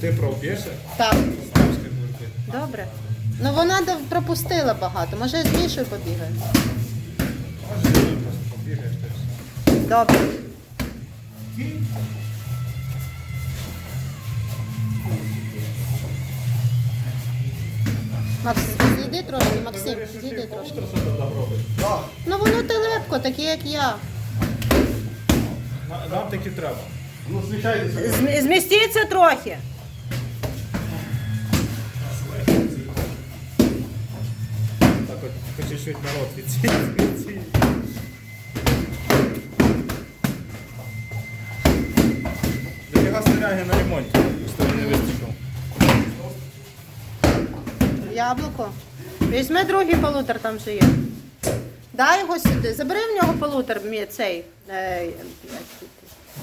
Ти проб'єшся? Так, добре. Ну вона пропустила багато. Може з Мішою ти та. Добре. Макс, зійди трошки, Максим, зійди трошки. Ну воно телепко, таке як я. Нам таки треба. Зм- Змістіться трохи. Так от по чуть-чуть народ від цієї. від цієї. Дофіга снаряги на ремонті, що не вистачило. Яблуко. Візьми другий полутер, там же є. Дай його сюди. Забери в нього полутер мій цей. Е, як?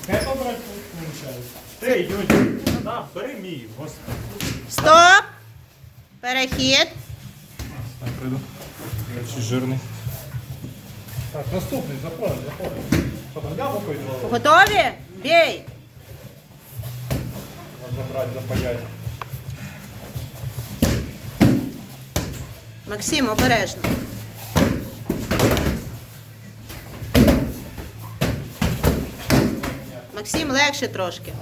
Хай побрати виходить. Ти, Юнь, на, бери мій, господи. Стоп! Перехід. Так, прийду. Я чи жирний. Так, наступний, заходить, заходить. Яблуко і два. Готові? Бій! Можна брати, запаяти. Максим, обережно. Максим, легше трошки.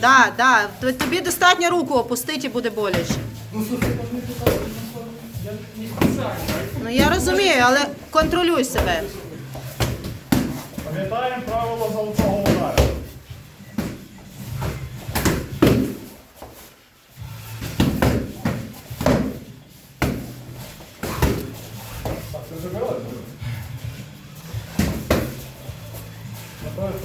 Да, да. Тобі достатньо руку опустити і буде боляче. Ну я розумію, але контролюй себе. Пам'ятаємо правила золотого удару. Так, ти забирали? Готові наступний.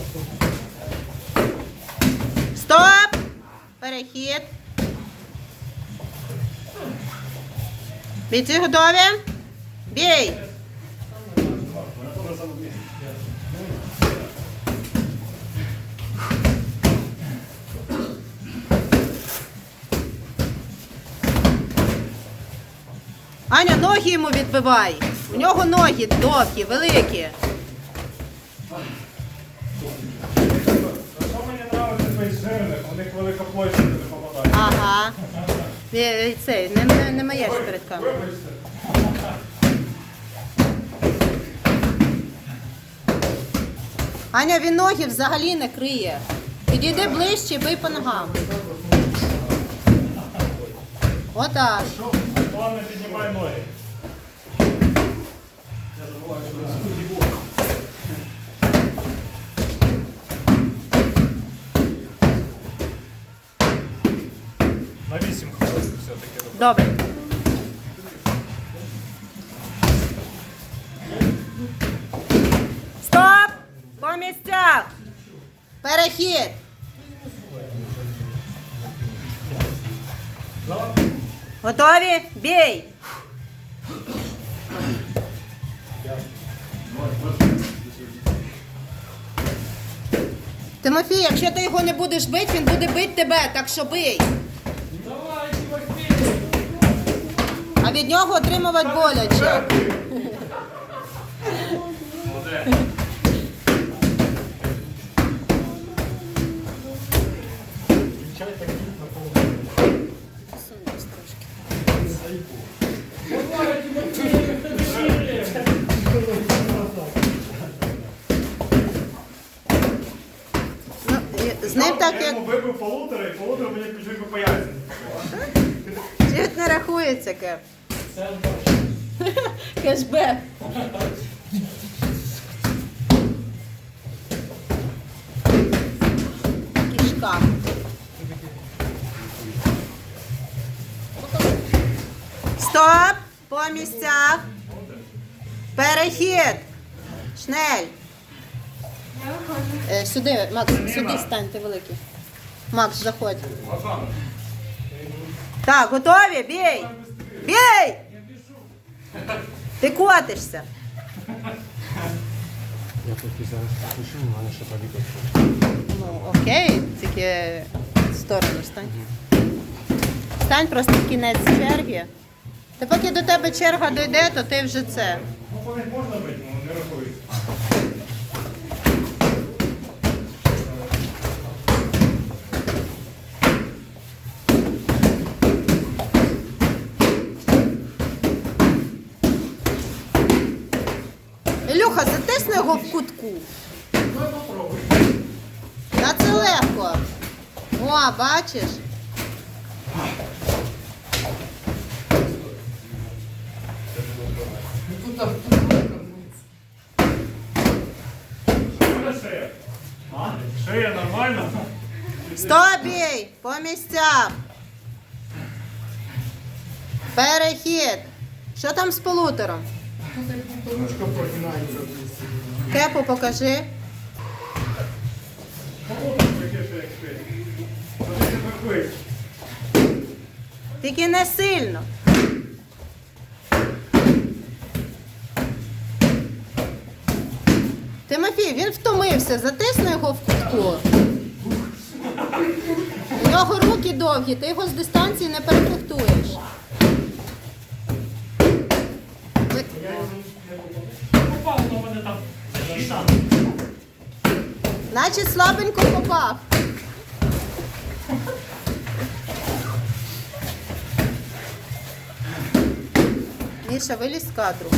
Стоп! Перехід. Бійці готові? Бій! Аня, ноги йому відбивай. У нього ноги довгі, великі. Що мені подобається без жирних, у них велика площа не попадає. Ага. Е, Цей, не, не, не маєш перед камерою. Вибачте. Аня, він ноги взагалі не криє. Підійди ближче, бий по ногам. Отак. Головне, піднімай ноги. На Добре. Стоп! По місцях! Перехід! Готові? Бій! Тимофій, якщо ти його не будеш бити, він буде бити тебе, так що бий. А від нього отримувати боляче. Ну, з ним так як вибив полутора, і полутора мені пішли по яйцям. Чуть не рахується кеп. Кешбек. Кішка. Стоп! По місцях. Перехід. Шнель. Е, сюди, Макс, сюди стань, ти великий. Макс, заходь. Так, готові? Бій! Бій! Ти котишся. Я поки зараз пишу, у мене ще побіг. Ну, окей, тільки в сторону стань. Стань просто в кінець черги. Та поки до тебе черга дойде, то ти вже це. Ну, можна бити, але не рахується. Андрюха, затисни його в кутку. Та це легко. О, бачиш? Шея. Нормально? Стопій! По місцях. Перехід. Що там з полутором? Кепу покажи. Тільки не сильно. Тимофій, він втомився, затисни його в кутку. У нього руки довгі, ти його з дистанції не перефектуєш. Попав на мене там. Значить, слабенько попав. Міша, вилізь з кадру.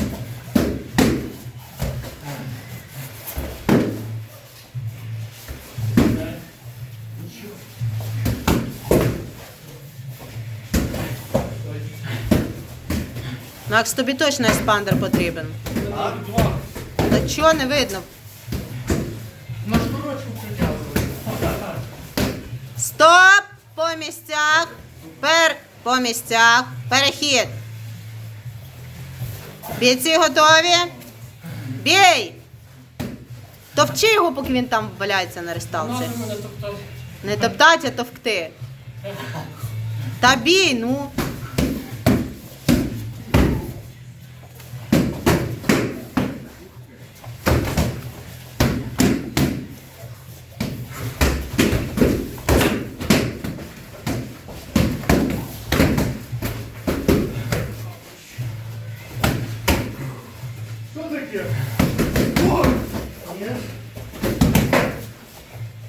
Макс, тобі точно еспандер потрібен. Та чого не видно? Стоп! По місцях. Пер по місцях. Перехід. Бійці готові? Бій! Товчи його, поки він там валяється на ресталці. Не топтать, а товкти. Та бій, ну.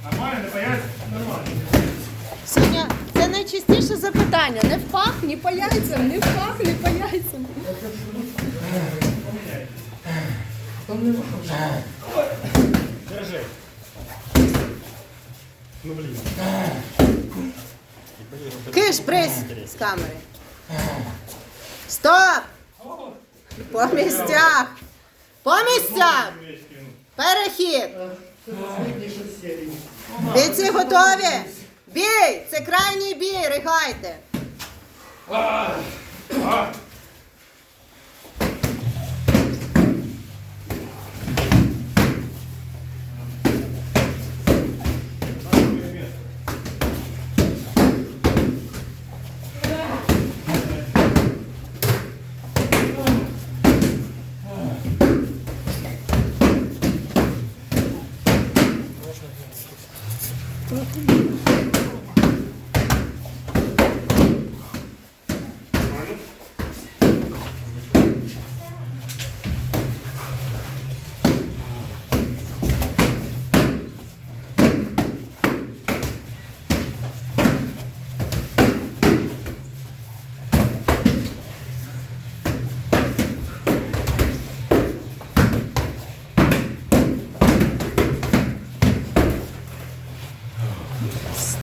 Нормально, не боясь? Нормально. Соня, це найчастіше запитання. Не в пах, ні по яйцям, не в пах, ні по яйцям. Держи. Ну блін. Киш, брись з камери. Стоп! По місцях! По місцям! Перехід! Бійці готові? Бій! Це крайній бій, ригайте! 私の部屋に少し。